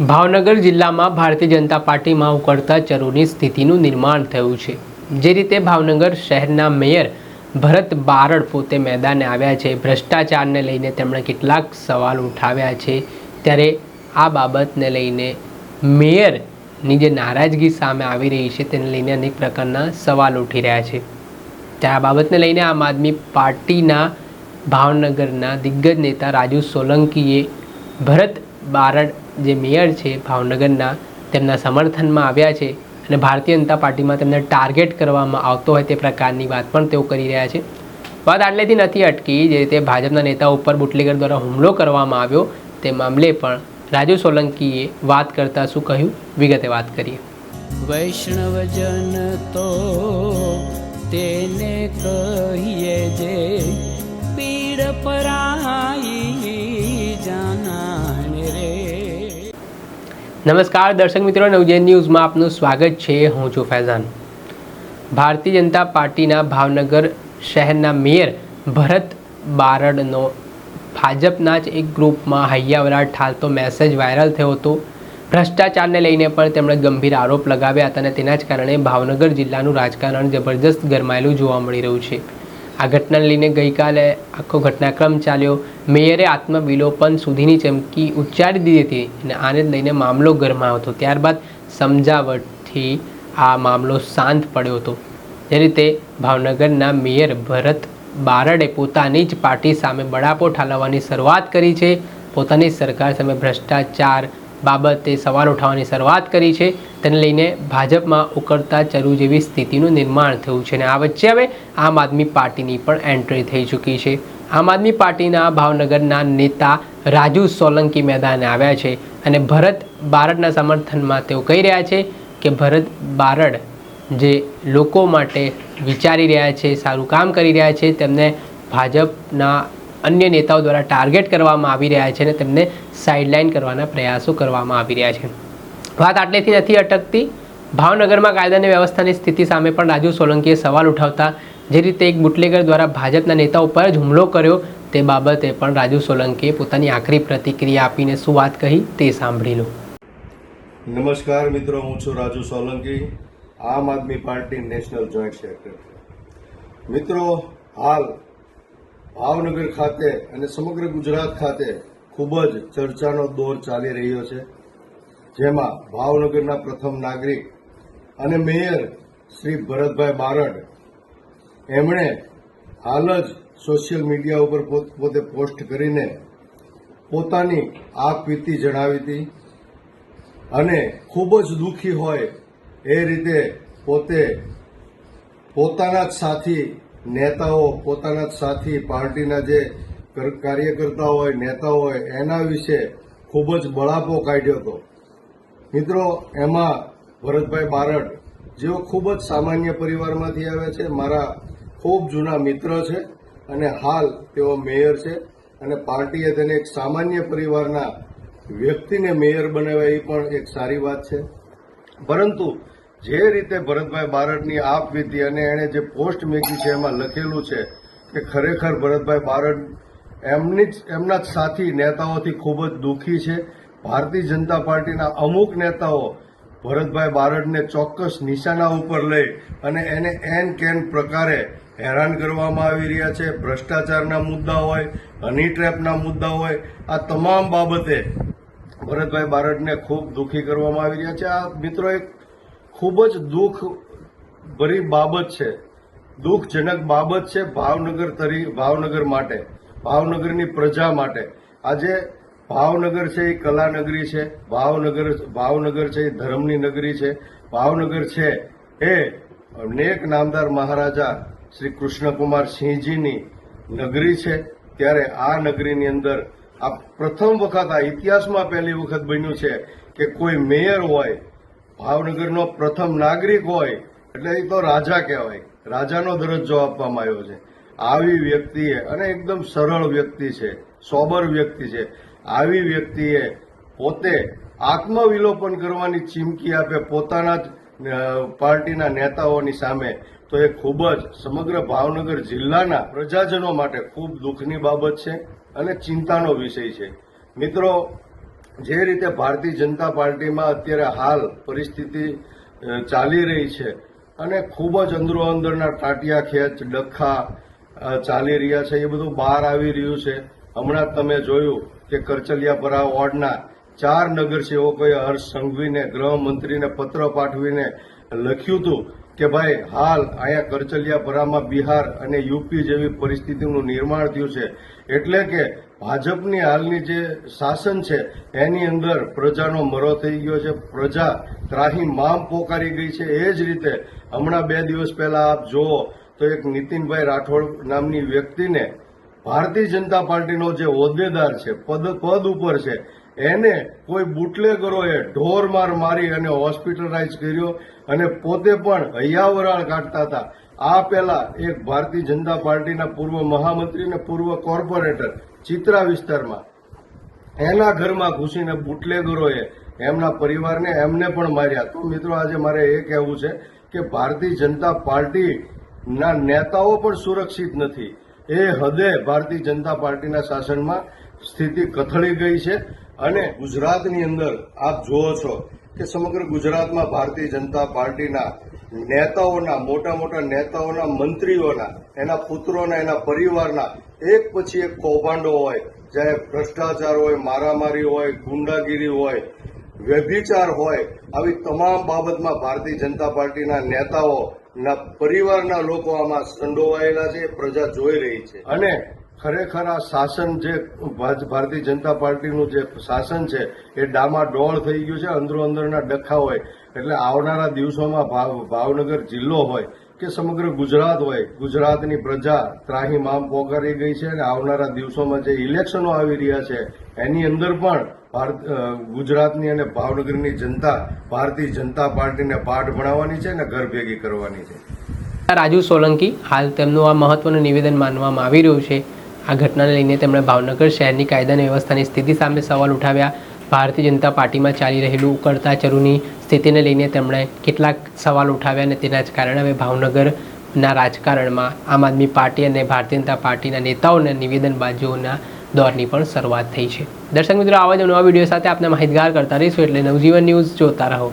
ભાવનગર જિલ્લામાં ભારતીય જનતા પાર્ટીમાં ઉકળતા ચરોની સ્થિતિનું નિર્માણ થયું છે. જે રીતે ભાવનગર શહેરના મેયર ભરત બારડ પોતે મેદાને આવ્યા છે. ભ્રષ્ટાચારને લઈને તેમણે કેટલાક સવાલ ઉઠાવ્યા છે. ત્યારે આ બાબતને લઈને મેયરની જે નારાજગી સામે આવી રહી છે, તેને લઈને અનેક પ્રકારના સવાલ ઉઠી રહ્યા છે. ત્યારે આ બાબતને લઈને આમ આદમી પાર્ટીના ભાવનગરના દિગ્ગજ નેતા રાજુ સોલંકીએ ભરત બારડ જે મેયર છે ભાવનગરના, તેમના સમર્થનમાં આવ્યા છે અને ભારતીય જનતા પાર્ટીમાં તેમને ટાર્ગેટ કરવામાં આવતો હોય તે પ્રકારની વાત પણ તેઓ કરી રહ્યા છે. વાત આટલેથી નથી અટકી, જે રીતે ભાજપના નેતા ઉપર બુટલેગર દ્વારા હુમલો કરવામાં આવ્યો તે મામલે પણ રાજુ સોલંકીએ વાત કરતા શું કહ્યું? વિગતે વાત કરીએ. વૈષ્ણવજન તો તેને કહીએ જે પીડ પરાઈ નમસ્કાર, દર્શક મિત્રો નવજૈન ન્યૂઝમાં આપનું સ્વાગત છે. હું છું ફૈઝાન. ભારતીય જનતા પાર્ટીના ભાવનગર શહેરના મેયર ભરત બારડનો ભાજપના જ એક ગ્રુપમાં હૈયાવરા ઠાલતો મેસેજ વાયરલ થયો હતો. ભ્રષ્ટાચારને લઈને પણ તેમણે ગંભીર આરોપ લગાવ્યા હતા અને તેના જ કારણે ભાવનગર જિલ્લાનું રાજકારણ જબરજસ્ત ગરમાયેલું જોવા મળી રહ્યું છે. આ ઘટનાને લઈને ગઈકાલે આખો ઘટનાક્રમ ચાલ્યો. મેયરે આત્મવિલોપન સુધીની ચમકી ઉચ્ચારી દીધી હતી અને આને લઈને મામલો ગરમાયો હતો ત્યારબાદ સમજાવટથી આ મામલો શાંત પડ્યો હતો. જે રીતે ભાવનગરના મેયર ભરત બારડે પોતાની જ પાર્ટી સામે બળાપો ઠાલવવાની શરૂઆત કરી છે. પોતાની સરકાર સામે ભ્રષ્ટાચાર બાબતે સવાલ ઉઠાવવાની શરૂઆત કરી છે. તેને લઈને ભાજપમાં ઉકળતા ચરુ જેવી સ્થિતિનું નિર્માણ થયું છે અને આ વચ્ચે હવે આમ આદમી પાર્ટીની પણ એન્ટ્રી થઈ ચૂકી છે. આમ આદમી પાર્ટીના ભાવનગરના નેતા રાજુ સોલંકી મેદાને આવ્યા છે અને ભરત બારડના સમર્થનમાં તેઓ કહી રહ્યા છે કે ભરત બારડ જે લોકો માટે વિચારી રહ્યા છે, સારું કામ કરી રહ્યા છે, તેમને ભાજપના અન્ય નેતાઓ દ્વારા ટાર્ગેટ કરવામાં આવી રહ્યા છે અને તેમને સાઇડલાઇન કરવાના પ્રયાસો કરવામાં આવી રહ્યા છે. વાત આટલેથી નથી અટકતી. ભાવનગરમાં કાયદાની વ્યવસ્થાની સ્થિતિ સામે પણ રાજુ સોલંકીએ સવાલ ઉઠાવતા જે રીતે એક બુટલેગર દ્વારા ભાજપના નેતા ઉપર જ હુમલો કર્યો, તે બાબતે પણ રાજુ સોલંકીએ પોતાની આખરી પ્રતિક્રિયા આપીને શું વાત કહી તે સાંભળી લો. નમસ્કાર મિત્રો, હું છું Raju Solanki, Aam Aadmi party national joint secretary. મિત્રો, હાલ ભાવનગર ખાતે અને સમગ્ર ગુજરાત ખાતે ખૂબ જ ચર્ચાનો દોર ચાલી રહ્યો છે, જેમાં ભાવનગરના પ્રથમ નાગરિક અને મેયર શ્રી ભરતભાઈ બારડ. એમણે હાલ જ સોશિયલ મીડિયા ઉપર પોત- પોસ્ટ કરીને પોતાની આપવીતી જણાવી હતી અને ખૂબ જ દુઃખી હોય એ રીતે પોતે પોતાના જ સાથી નેતાઓ પોતાના સાથી પાર્ટીના જે કાર્યકર્તા હોય નેતા હોય, એના વિશે ખૂબ જ બળાપો કાઢ્યો હતો. મિત્રો, એમાં ભરતભાઈ બારડ જેઓ ખૂબ જ સામાન્ય પરિવારમાંથી આવે છે, મારા ખૂબ જૂના મિત્ર છે અને હાલ તેઓ મેયર છે અને પાર્ટીએ તેને એક સામાન્ય પરિવારના વ્યક્તિને મેયર બનાવ્યા, એ પણ એક સારી વાત છે. પરંતુ જે રીતે ભરતભાઈ બારડની આપવીતી અને એણે જે પોસ્ટ મેકી છે એમાં લખેલું છે કે ખરેખર ભરતભાઈ બારડ એમની જ, એમના જ સાથી નેતાઓથી ખૂબ જ દુઃખી છે. ભારતીય જનતા પાર્ટીના અમુક નેતાઓ ભરતભાઈ બારડને ચોક્કસ નિશાના ઉપર લઈ અને એને એન કેન પ્રકારે હેરાન કરવામાં આવી રહ્યા છે. ભ્રષ્ટાચારના મુદ્દા હોય, હની ટ્રેપના મુદ્દા હોય, આ તમામ બાબતે ભરતભાઈ બારડને ખૂબ દુઃખી કરવામાં આવી રહ્યા છે. આ મિત્રો એક ખૂબ જ દુઃખ ભરી બાબત છે. દુઃખજનક બાબત છે ભાવનગર તરી, ભાવનગર માટે, ભાવનગરની પ્રજા માટે. આજે ભાવનગર છે એ કલાનગરી છે, ભાવનગર ભાવનગર છે એ ધર્મની નગરી છે, ભાવનગર છે એ નેક નામદાર મહારાજા શ્રી કૃષ્ણકુમાર સિંહજીની નગરી છે. ત્યારે આ નગરીની અંદર આ પ્રથમ વખત આ ઇતિહાસમાં પહેલી વખત બન્યું છે કે કોઈ મેયર હોય ભાવનગરનો પ્રથમ નાગરિક હોય, એટલે એ તો રાજા કહેવાય. રાજાનો દરજ્જો આપવામાં આવ્યો છે. આવી વ્યક્તિએ, અને એકદમ સરળ વ્યક્તિ છે, સોબર વ્યક્તિ છે, આવી વ્યક્તિએ પોતે આત્મવિલોપન કરવાની ચીમકી આપે પોતાના જ પાર્ટીના નેતાઓની સામે, તો એ ખૂબ જ સમગ્ર ભાવનગર જિલ્લાના પ્રજાજનો માટે ખૂબ દુઃખની બાબત છે અને ચિંતાનો વિષય છે. મિત્રો જે રીતે ભારતીય જનતા પાર્ટીમાં અત્યારે હાલ પરિસ્થિતિ ચાલી રહી છે અને ખૂબ જ અંદરો અંદરના ટાટિયા ખેંચ, ડખા ચાલી રહ્યા છે, એ બધું બહાર આવી રહ્યું છે. હમણાં તમે જોયું કે કરચલિયાપરા વોર્ડના ચાર નગરસેવકોએ હર્ષ સંઘવીને, ગૃહમંત્રીને પત્ર પાઠવીને લખ્યું હતું કે ભાઈ, હાલ અહીંયા કરચલિયાપરામાં બિહાર અને યુપી જેવી પરિસ્થિતિનું નિર્માણ થયું છે. એટલે કે ભાજપની હાલની જે શાસન છે, એની અંદર પ્રજાનો મરો થઈ ગયો છે. પ્રજા ત્રાહી મામ પોકારી ગઈ છે. એ જ રીતે હમણાં બે દિવસ પહેલા આપ જુઓ તો એક નીતિનભાઈ રાઠોડ નામની વ્યક્તિને ભારતીય જનતા પાર્ટીનો જે હોદ્દેદાર છે, પદ પદ ઉપર છે એને કોઈ બુટલેગરોએ ઢોર માર મારી અને હોસ્પિટલાઇઝ કર્યો અને પોતે પણ હૈયાવરાળ કાઢતા હતા. આ પહેલા એક ભારતીય જનતા પાર્ટીના પૂર્વ મહામંત્રી અને પૂર્વ કોર્પોરેટર ચિત્રા વિસ્તારમાં. એના ઘરમાં ઘૂસીને બુટલેગરોએ એમના પરિવારને એમને પણ માર્યા. તો મિત્રો, આજે મારે એ કહેવું છે કે ભારતીય જનતા પાર્ટીના નેતાઓ પણ સુરક્ષિત નથી. એ હદે ભારતીય જનતા પાર્ટીના શાસનમાં સ્થિતિ કથળી ગઈ છે. અને ગુજરાતની અંદર આપ જુઓ છો કે સમગ્ર ગુજરાતમાં ભારતીય જનતા પાર્ટીના નેતાઓના, મોટા મોટા નેતાઓના, મંત્રીઓના, એના પુત્રોના, એના પરિવારના એક પછી એક કૌભાંડો હોય, જ્યારે ભ્રષ્ટાચાર હોય, મારામારી હોય, ગુંડાગીરી હોય, વ્યભિચાર હોય, આવી તમામ બાબતમાં ભારતીય જનતા પાર્ટીના નેતાઓના, પરિવારના લોકો આમાં સંડોવાયેલા છે, પ્રજા જોઈ રહી છે. અને ખરેખર આ શાસન જે ભારતીય જનતા પાર્ટીનું જે શાસન છે, એ ડામાડોળ થઈ ગયું છે, અંદરો અંદરના ડખા હોય. એટલે આવનારા દિવસોમાં ભાવ, ભાવનગર જિલ્લો હોય કે સમગ્ર ગુજરાત હોય, ગુજરાતની પ્રજા ત્રાહી મામ પોકારી ગઈ છે અને આવનારા દિવસોમાં જે ઇલેક્શનો આવી રહ્યા છે, એની અંદર પણ ભારત ગુજરાતની અને ભાવનગરની જનતા, ભારતીય જનતા પાર્ટીને પાઠ ભણાવવાની છે અને ઘર ભેગી કરવાની છે. રાજુ સોલંકી, હાલ તેમનું આ મહત્વનું નિવેદન માનવામાં આવી રહ્યું છે. આ ઘટનાને લઈને તેમણે ભાવનગર શહેરની કાયદા અને વ્યવસ્થાની સ્થિતિ સામે સવાલ ઉઠાવ્યા. ભારતીય જનતા પાર્ટીમાં ચાલી રહેલું ઉકળતા ચરુની સ્થિતિને લઈને તેમણે કેટલાક સવાલ ઉઠાવ્યા અને તેના જ કારણે હવે ભાવનગરના રાજકારણમાં આમ આદમી પાર્ટી અને ભારતીય જનતા પાર્ટીના નેતાઓના નિવેદનબાજીઓના દોરની પણ શરૂઆત થઈ છે. દર્શક મિત્રો, આવા જ નવા વીડિયો સાથે આપને માહિતગાર કરતા રહીશું એટલે નવજીવન ન્યૂઝ જોતા રહો.